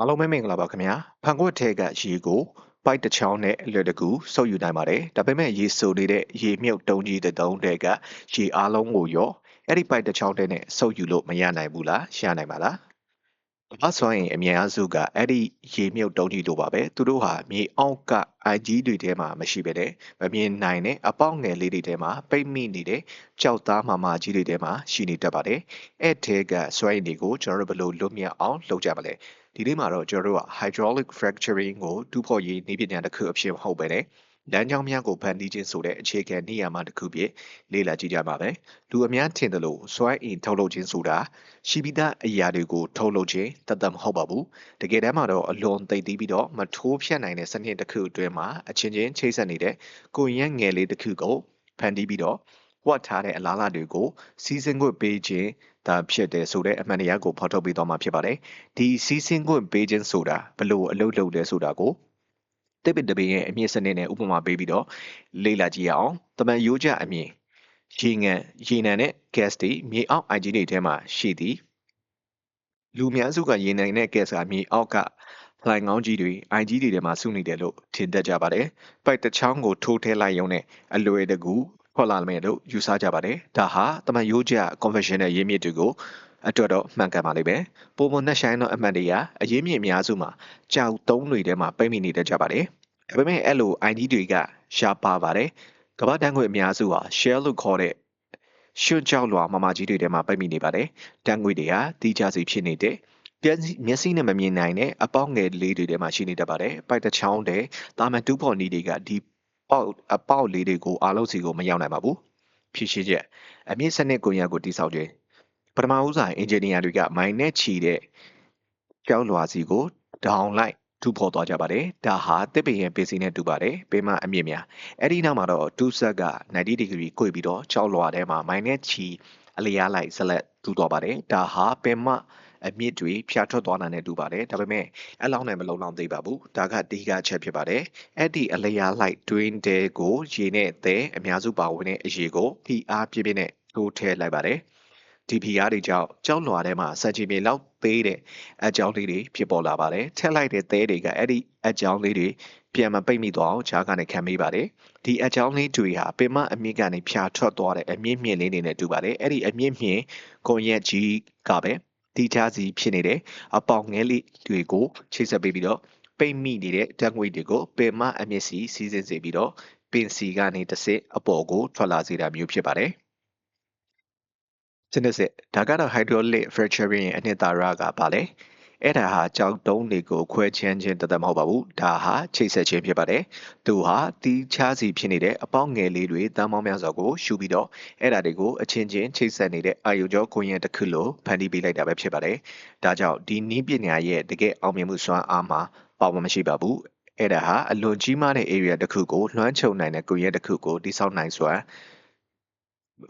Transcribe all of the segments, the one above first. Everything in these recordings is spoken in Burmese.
အားလုံးပဲမင်္ဂလာပါခင်ဗျာဖန်ခွက်ထဲကရေကိုပိုက်တစ်ချောင်းနဲ့အလွယ်တကူစုပ်ယူနိုင်ပါတယ်ဒါပေမဲ့ရေဆိုနေတဲ့ရေမြုပ်တုံးကြီးတစ်တုံးတဲ့ကရေအားလုံးကိုရောအဲ့ဒီပိုက်တစ်ချောင်းတဲ့နဲ့စုပ်ယူလို့မရနိုင်ဘူးလားရနိုင်ပါလားဘာဆိုရင်အများစုကအဲ့ဒီရေမြုပ်တုံးကြီးတို့ပါပဲသူတို့ဟာမြေအောက်က IG တွေထဲမှာမရှိပဲတဲ့မမြင်နိုင်တဲ့အပေါက်ငယ်လေးတွေထဲမှာပိတ်မိနေတဲ့ကြောက်သားမာမာကြီးတွေထဲမှာရှိနေတတ်ပါတယ်အဲ့ထဲကစွမ်းရည်တွေကိုကျွန်တော်တို့ဘယ်လိုလွတ်မြောက်အောင်လုပ်ကြမလဲ ဒီနေ့မှာတော့ကျွန်တော်တို့က hydraulic fracturing ကိုတူးဖော်ရေးနည်းပညာတစ်ခုအဖြစ်မဟုတ်ပဲနဲ့လမ်းကြောင်းများကိုဖန်တီးခြင်းဆိုတဲ့အခြေခံနေရာမှာတစ်ခုဖြစ်လေ့လာကြည့်ကြပါမယ်။လူအများထင်တယ်လို့စွမ်းအင်ထုတ်လုပ်ခြင်းဆိုတာရှိပြီးသားအရာတွေကိုထုတ်လုပ်ခြင်းတသက်မဟုတ်ပါဘူး။တကယ်တမ်းမှာတော့အလွန်သိသိပြီးတော့မထိုးဖြတ်နိုင်တဲ့စနစ်တစ်ခုအတွင်းမှာအချင်းချင်းချိတ်ဆက်နေတဲ့ကိုရင်ငယ်လေးတစ်ခုကိုဖန်တီးပြီးတော့ဝတ်ထားတဲ့အလားအလာတွေကိုစီစဉ်ခွင့်ပေးခြင်း ဒါဖြစ်တယ်ဆိုတဲ့အမှန်တရားကိုဖော်ထုတ်ပေးသွားမှာဖြစ်ပါတယ်။ဒီစီစဉ်ခွင့်ပေးခြင်းဆိုတာဘလို့အလုပ်လုပ်လဲဆိုတာကိုတိပ္ပတပင်ရဲ့အမြင့်စနစ်နဲ့ဥပမာပေးပြီးတော့လေ့လာကြည့်ရအောင်။တမန်ရိုးကြအမြင်ရေငန်ရေနံနဲ့ gas တွေမြေအောက် IG တွေထဲမှာရှိသည်လူများစုကရေနံနဲ့ gas ကမြေအောက်ကလှိုင်ကောင်းကြီးတွေ IG တွေထဲမှာစုနေတယ်လို့ထင်တတ်ကြပါတယ်။ပိုက်တစ်ချောင်းကိုထိုးထည့်လိုက်ရုံနဲ့အလွယ်တကူ ထွက်လာမယ်လို့ယူဆကြပါတယ်။ဒါဟာတမန်ရိုးကြ conventional ရင်းမြစ်တွေကိုအတွက်တော့မှန်ကန်ပါလိမ့်မယ်။ပုံမနှက်ဆိုင်သောအမှန်တရားအရေးမြင့်အများစုမှာကြောက်သုံးတွေထဲမှာပိတ်မိနေတတ်ကြပါတယ်။ဒါပေမဲ့အဲ့လို ID တွေကရှားပါပါတယ်။ကမ္ဘာတန်းခွေအများစုဟာ shell လို့ခေါ်တဲ့ရွှွန့်ကြောက်လွာမမကြီးတွေထဲမှာပိတ်မိနေပါတယ်။တန်းခွေတွေဟာတီးကြစီဖြစ်နေတဲ့မျက်စိနဲ့မမြင်နိုင်တဲ့အပေါက်ငယ်လေးတွေထဲမှာရှိနေတတ်ပါတယ်။ပိုက်တစ်ချောင်းတဲ့တာမန်တူးဖော်နီးတွေကဒီ ပေါက်အပေါက်လေးတွေကိုအားလုံးစီကိုမရောက်နိုင်ပါဘူး။ဖြစ်ရှိချက်အမြင့်စနစ်ကွန်ရက်ကိုတိစောက်ခြင်းပထမဦးစွာအင်ဂျင်နီယာတွေကမိုင်နဲ့ချီတဲ့ကြောက်လွာစီကိုဒေါင်လိုက်တူဖော်သွားကြပါတယ်ဒါဟာတစ်ပင်ရဲ့ပင်စီနဲ့တူပါတယ်ပင်မအမြင့်များအဲ့ဒီနောက်မှာတော့တူဆက်က90ဒီဂရီကိုပြီးတော့ကြောက်လွာထဲမှာမိုင်နဲ့ချီအလျားလိုက်ဆက်လက်တူသွားပါတယ်ဒါဟာပင်မအ မြင့်တွေဖြာထွက်သွားတာနဲ့တူပါတယ်ဒါပေမဲ့အလောင်းနဲ့မလုံလောက်သေးပါဘူးဒါကဒီကချက်ဖြစ်ပါတယ်အဲ့ဒီအလျားလိုက် twin တဲကိုရေနဲ့သဲအများစုပါဝင်တဲ့အရေကိုဖိအားပြည့်ပြည့်နဲ့ထိုးထည့်လိုက်ပါတယ်ဒီဖိအားတွေကြောင့်ကြောက်လွာထဲမှာစัจကြီးမြေလောက်သေးတဲ့အကြောင်းလေးတွေဖြစ်ပေါ်လာပါတယ်ထက်လိုက်တဲ့သဲတွေကအဲ့ဒီအကြောင်းလေးတွေပြန်မပိတ်မိသွားအောင်ခြားကနေခံမိပါတယ်ဒီအကြောင်းလေးတွေဟာပင်မအမြင့်ကနေဖြာထွက်သွားတဲ့အမြင့်မြင့်လေးတွေနဲ့တူပါတယ်အဲ့ဒီအမြင့်မြင့်ကွန်ရက်ကြီးကပဲ တီချာစီဖြစ်နေတဲ့အပေါင်ငယ်လေးတွေကိုချိတ်ဆက်ပေးပြီးတော့ပိတ်မိနေတဲ့ဓာတ်ငွေတွေကိုပင်မအမြင့်စီစီစဉ်စေပြီးတော့ပင်စီကနေတစ်စစ်အပေါ်ကိုထွက်လာစေတာမျိုးဖြစ်ပါတယ်စနစ်စစ်ဒါကတော့ hydraulic fracturing ရဲ့အနှစ်သာရကပါလေ အဲ့ဒါဟာကြောက်တုံးတွေကိုခွဲချင်းချင်းတသက်မဟုတ်ပါဘူးဒါဟာချိတ်ဆက်ခြင်းဖြစ်ပါတယ်သူဟာတီးခြားစီဖြစ်နေတဲ့အပေါက်ငယ်လေးတွေတန်းပေါင်းများစွာကိုရှူပြီးတော့အဲ့ဒါတွေကိုအချင်းချင်းချိတ်ဆက်နေတဲ့အာယုကြောကွန်ရက်တစ်ခုလိုဖန်တီးပေးလိုက်တာပဲဖြစ်ပါတယ်ဒါကြောင့်ဒီနီးပညာရဲ့တကယ်အောင်မြင်မှုစွမ်းအားမှာပါဝင်မရှိပါဘူးအဲ့ဒါဟာအလွန်ကြီးမားတဲ့ area တစ်ခုကိုလွှမ်းခြုံနိုင်တဲ့ကွန်ရက်တစ်ခုကိုတိစောက်နိုင်စွာ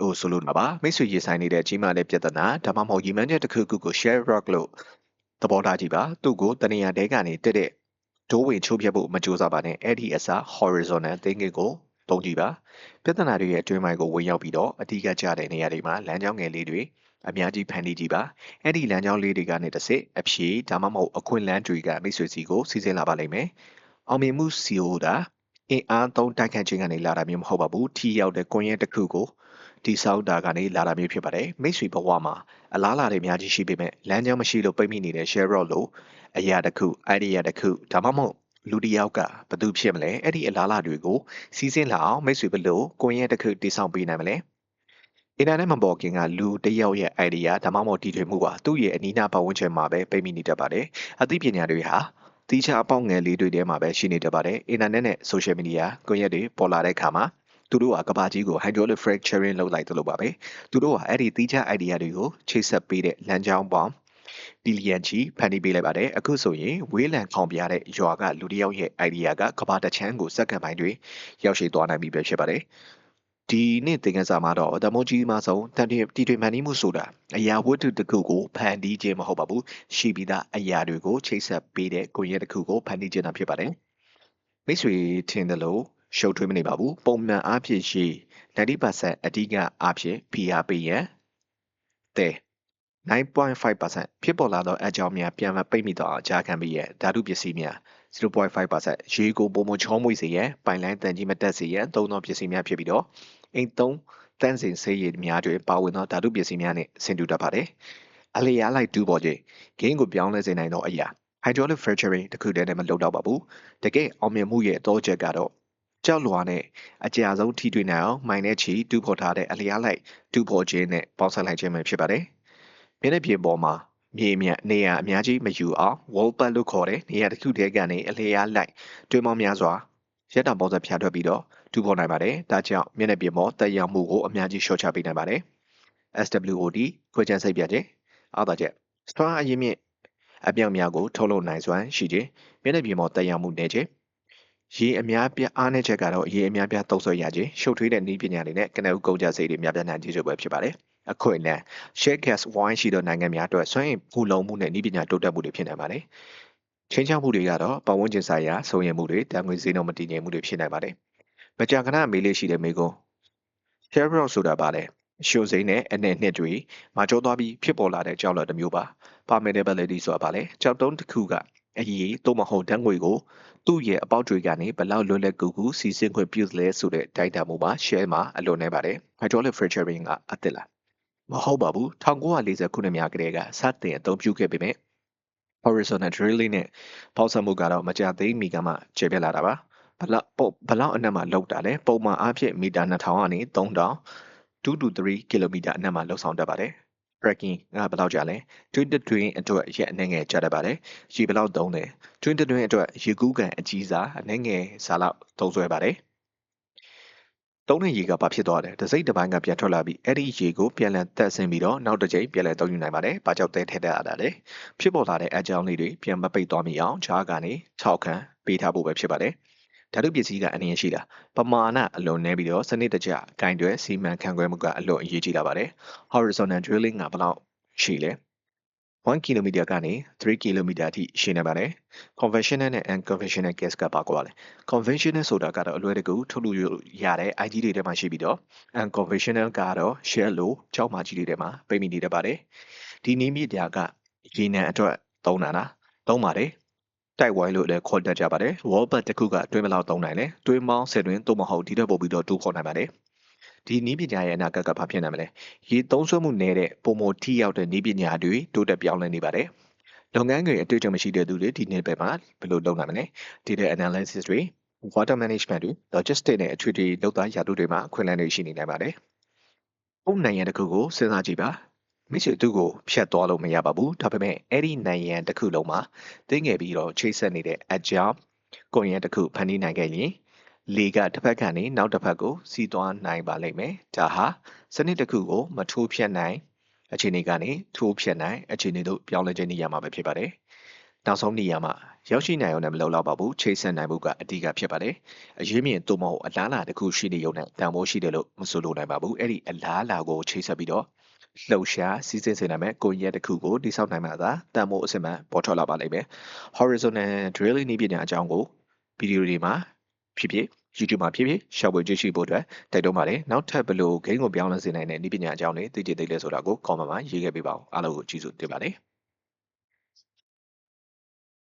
ဟိုဆိုလို့မှာပါမိတ်ဆွေရေးဆိုင်နေတဲ့ကြီးမားတဲ့ပြဿနာဒါမှမဟုတ်ရီမန်းချက်တစ်ခုခုကို share rock လို့ သဘောထားကြည့်ပါသူ့ကိုတနေရာတဲကနေတက်တဲ့ဒိုးဝင်ချိုးပြတ်ဖို့မကြိုးစားပါနဲ့အဲ့ဒီအစား horizontal thinking ကိုသုံးကြည့်ပါပြဿနာတွေရဲ့အတွင်းပိုင်းကိုဝင်ရောက်ပြီးတော့အဓိကကျတဲ့နေရာတွေမှာလမ်းကြောင်းငယ်လေးတွေအများကြီးဖန်တီးကြည့်ပါအဲ့ဒီလမ်းကြောင်းလေးတွေကနေတစ်စစ်အဖြေဒါမှမဟုတ်အခွင့်လန်းတွေကမိတ်ဆွေစီကိုစီစဉ်လာပါလိမ့်မယ်အောင်မြင်မှုစီဟိုတာအင်အားသုံးတိုက်ခတ်ခြင်းကနေလာတာမျိုးမဟုတ်ပါဘူးထီရောက်တဲ့ကွန်ရက်တစ်ခုကို တိဆောက်တာကနေလာတာမျိုးဖြစ်ပါတယ်မိတ်ဆွေဘဝမှာအလားလာတွေအများကြီးရှိပေမဲ့လမ်းကြောင်းမရှိလို့ပိတ်မိနေတဲ့ share rock လို့အရာတစ်ခု idea တစ်ခုဒါမှမဟုတ်လူတစ်ယောက်ကဘယ်သူဖြစ်မလဲအဲ့ဒီအလားလာတွေကိုစီးစင်းလာအောင်မိတ်ဆွေဘလို့ကိုရင်တစ်ခုတိဆောက်ပေးနိုင်မလဲအင်တာနက်မပေါ်ခင်ကလူတစ်ယောက်ရဲ့ idea ဒါမှမဟုတ်တည်ထွင်မှုပါသူ့ရဲ့အနီးနားပတ်ဝန်းကျင်မှာပဲပိတ်မိနေတတ်ပါတယ်အသိပညာတွေဟာတီးခြားအပေါက်ငယ်လေးတွေထဲမှာပဲရှိနေတတ်ပါတယ်အင်တာနက်နဲ့ social media ကွန်ရက်တွေပေါ်လာတဲ့အခါမှာ သူတို့ကကဘာကြီးကို hydraulic fracturing လုပ်လိုက်တယ်လို့ပါပဲသူတို့ကအဲ့ဒီတီးခြား idea တွေကိုချိတ်ဆက်ပေးတဲ့လမ်းကြောင်းပေါင်းဘီလီယံချီဖန်တီးပေးလိုက်ပါတယ်အခုဆိုရင်ဝေးလံခေါင်ပြတဲ့ရွာကလူတစ်ယောက်ရဲ့ idea ကကဘာတချမ်းကိုစက္ကန့်ပိုင်းတွေရောက်ရှိသွားနိုင်ပြီပဲဖြစ်ပါတယ်ဒီနေ့သင်ခန်းစာမှာတော့တမိုးကြီးမှဆုံးတန်တီထွေမှန်နည်းမှုဆိုတာအရာဝတ္ထုတစ်ခုကိုဖန်တီးခြင်းမဟုတ်ပါဘူးရှိပြီးသားအရာတွေကိုချိတ်ဆက်ပေးတဲ့ကိုရဲတစ်ခုကိုဖန်တီးခြင်းတာဖြစ်ပါတယ်မိတ်ဆွေထင်တယ်လို့ ရှုပ်ထွေးမနေပါဘူးပုံမှန်အားဖြင့်ရှိ90%အဓိကအားဖြင့် PR ပေးရန်တဲ့9.5%ဖြစ်ပေါ်လာသောအကြောင်းများပြန်မပိတ်မိသောအကြာခံပြီးရဲ့ဓာတုပစ္စည်းများ0.5%ရေကိုပုံမချောမွေ့စေရန်ပိုင်လိုင်းတန်ကြီးမတက်စေရန်သုံးသောပစ္စည်းများဖြစ်ပြီးတော့အိမ်သုံးတန်းစင်ဆေးရည်များတွင်ပါဝင်သောဓာတုပစ္စည်းများနှင့်ဆင်တူတတ်ပါတယ်။အလျားလိုက်တူပေါ်ခြင်းဂိမ်းကိုပြောင်းလဲစေနိုင်သောအရာ hydraulic fracturing တခုတည်းနဲ့မလုပ်တော့ပါဘူး။တကယ်အောင်မြင်မှုရဲ့အတော့ချက်ကတော့ ကြောက်လွာနဲ့အကြာဆုံးထိတွေ့နိုင်အောင်မိုင်နဲ့ချီတူးဖော်ထားတဲ့အလျားလိုက်တူးဖော်ခြင်းနဲ့ပေါင်းစပ်လိုက်ခြင်းပဲဖြစ်ပါတယ်။မျက်နှာပြင်ပေါ်မှာမြေမြတ်နေရအများကြီးမယူအောင် wall pad လို့ခေါ်တဲ့နေရာတစ်ခုတည်းကနေအလျားလိုက်တွင်းပေါင်းများစွာရက်တာပေါင်းစပ်ဖြာထွက်ပြီးတော့တူးဖော်နိုင်ပါတယ်။ဒါကြောင့်မျက်နှာပြင်ပေါ်တက်ရောက်မှုကိုအများကြီးလျှော့ချပေးနိုင်ပါတယ်။ SWOD ခွဲခြမ်းစိတ်ပြခြင်းအားသာချက်စထွားအရင်မြင့်အပြောင်များကိုထုတ်လုပ်နိုင်စွမ်းရှိခြင်းမျက်နှာပြင်ပေါ်တက်ရောက်မှုနေခြင်း ရေအများပြအားနည်းချက်ကတော့ရေအများပြသုံးဆွဲရခြင်းရှုပ်ထွေးတဲ့နည်းပညာတွေနဲ့ကနဦးကုန်ကြစိတ်တွေများပြားနိုင်ခြင်းဆိုပဲဖြစ်ပါတယ်။အခွင့်အလမ်း share gas wine ရှိသောနိုင်ငံများအတွက်စွမ်းအင်ဖူလုံမှုနဲ့နည်းပညာတိုးတက်မှုတွေဖြစ်နိုင်ပါတယ်။ချင်းချောက်မှုတွေကတော့ပတ်ဝန်းကျင်ဆိုင်ရာဆုံးရမှုတွေတန်ငွေဈေးနှုန်းမတည်ငြိမ်မှုတွေဖြစ်နိုင်ပါတယ်။မကြာခဏမေးလေးရှိတဲ့မေးခွန်း share rock ဆိုတာပါလေ။ရှိုးစိမ်းနဲ့အနဲ့နှစ်တွေမာကျောသွားပြီးဖြစ်ပေါ်လာတဲ့ကြောက်လတ်တစ်မျိုးပါ။ permeability ဆိုတာပါလေ။ကြောက်တုံးတစ်ခုကအရေးသို့မဟုတ်ဓာတ်ငွေကို သူ့ရဲ့အပေါက်တွေကနေဘလောက်လွတ်လပ်ကူကူစီစဉ်ခွင့်ပြုလဲဆိုတဲ့တိုက်တာမှုမှာ share မှာအလွန်နေပါတယ် hydraulic fracturing ကအသစ်လားမဟုတ်ပါဘူး1940ခုနှစ်များကတည်းကစတင်အသုံးပြုခဲ့ပေမဲ့ horizontal drilling နဲ့ပေါက်ဆမှုကတော့မကြသေးမီကမှခြေပြလာတာပါဘလောက်ပုတ်ဘလောက်အနက်မှာလောက်တာလဲပုံမှန်အားဖြင့်မီတာ2000ကနေ3000 2 to 3ကီလိုမီတာအနက်မှာလောက်ဆောင်တတ်ပါတယ် tracking ကဘယ်လောက်ကြာလဲ twin တွင်အတွက်ရက်အနေငယ်ကြာတတ်ပါတယ်ရေဘယ်လောက်သုံးလဲ twin တွင်အတွက်ရေကူးကန်အကြီးစားအနေငယ်စားလောက်သုံးဆွဲပါတယ်သုံးတဲ့ရေကဘာဖြစ်သွားတယ်တစိမ့်တစ်ပိုင်းကပြန်ထွက်လာပြီးအဲ့ဒီရေကိုပြန်လည်တက်ဆင်းပြီးတော့နောက်တစ်ကြိမ်ပြန်လည်သုံးယူနိုင်ပါတယ်။ဘာကြောင့်တဲထည့်တတ်ရတာလဲ။ဖြစ်ပေါ်လာတဲ့အကြောင်းလေးတွေပြန်မပိတ်သွားမိအောင်ဂျားကနေ6ခန်းပေးထားဖို့ပဲဖြစ်ပါတယ်။ ဓာတုပစ္စည်းကအနည်းရှိတာပမာဏအလွန်နည်းပြီးတော့စနစ်တကျဂိုင်းတွေစီမံခန့်ခွဲမှုကအလွန်အရေးကြီးလာပါတယ်။ horizontal drilling ကဘယ်လောက်ရှိလဲ1 km ကနေ3 km အထိရှင်းနေပါတယ်။ conventional နဲ့ unconventional gas ကပါကွာလဲ။ conventional ဆိုတာကတော့အလွယ်တကူထုတ်လို့ရတဲ့ IG တွေထဲမှာရှိပြီးတော့ unconventional ကတော့ shell လို့ကြောက်မာကြီးတွေထဲမှာပိတ်မိနေတတ်ပါတယ်။ဒီနည်းမြစ်ပြကရေနံအတွက်သုံးတာလားသုံးပါတယ်။ တိုက်ဝိုင်းလို့လည်းခေါ်တတ်ကြပါတယ်။ wall bud တစ်ခုကတွင်းမလောက်သုံးနိုင်လဲ။တွင်းမောင်းဆယ်တွင်းသို့မဟုတ်ဒီတော့ပို့ပြီးတော့တူးခေါ်နိုင်ပါတယ်။ဒီနည်းပညာရဲ့အနာဂတ်ကဘာဖြစ်နိုင်မလဲရေသုံးစွဲမှုနည်းတဲ့ပုံမထိရောက်တဲ့နည်းပညာတွေတိုးတက်ပြောင်းလဲနေပါတယ်လုပ်ငန်းတွေအတွေ့အကြုံမရှိတဲ့သူတွေဒီနေ့ပဲမှာဘယ်လိုလုပ်နိုင်မလဲ data analysis တွေ water management တွေ logistics နဲ့အထွေထွေလုပ်သားရာထူးတွေမှာအခွင့်အလမ်းတွေရှိနေနိုင်ပါတယ်။ပုံနိုင်ငံတစ်ခုကိုစဉ်းစားကြည့်ပါ မိတ်ဆွေသူ့ကိုဖြတ်သွားလို့မရပါဘူးဒါပေမဲ့အဲ့ဒီနိုင်ငံတစ်ခုလုံးမှာသိငယ်ပြီးတော့ချိတ်ဆက်နေတဲ့အကြောင်းကွန်ရက်တစ်ခုဖန်တီးနိုင်ခဲ့ရင်လေကတစ်ဖက်ကနေနောက်တစ်ဖက်ကိုစီးသွားနိုင်ပါလိမ့်မယ်။ဒါဟာစနစ်တစ်ခုကိုမထိုးဖြတ်နိုင်အခြေအနေကနေထိုးဖြတ်နိုင်အခြေအနေတို့ပြောင်းလဲခြင်းနေရာမှာပဲဖြစ်ပါတယ်။နောက်ဆုံးနေရာမှာရောက်ရှိနိုင်အောင်လည်းမလုပ်တော့ပါဘူးချိတ်ဆက်နိုင်မှုကအဓိကဖြစ်ပါတယ်။အရေးမြင့်သို့မဟုတ်အလားအလာတစ်ခုရှိနေုံနဲ့တန်ဖိုးရှိတယ်လို့မဆိုလိုနိုင်ပါဘူး။အဲ့ဒီအလားအလာကိုချိတ်ဆက်ပြီးတော့ လှုပ်ရှားစီးဆင်းစေနိုင်မဲ့ကိုရက်တစ်ခုကိုတိစောက်နိုင်မှသာတန်ဖိုးအစစ်မှန်ပေါ်ထွက်လာပါလိမ့်မယ်။ horizontal drilling နည်းပညာအကြောင်းကိုဗီဒီယိုတွေမှာဖြစ်ဖြစ် YouTube မှာဖြစ်ဖြစ်ရှာဖွေကြည့်ရှုဖို့အတွက်တိုက်တွန်းပါတယ်နောက်ထပ်ဘယ်လို game ကိုပြောင်းလဲစေနိုင်တဲ့နည်းပညာအကြောင်းတွေသိချင်သေးလဲဆိုတာကို comment မှာရေးခဲ့ပေးပါဦးအားလုံးကိုကျေးဇူးတင်ပါတယ်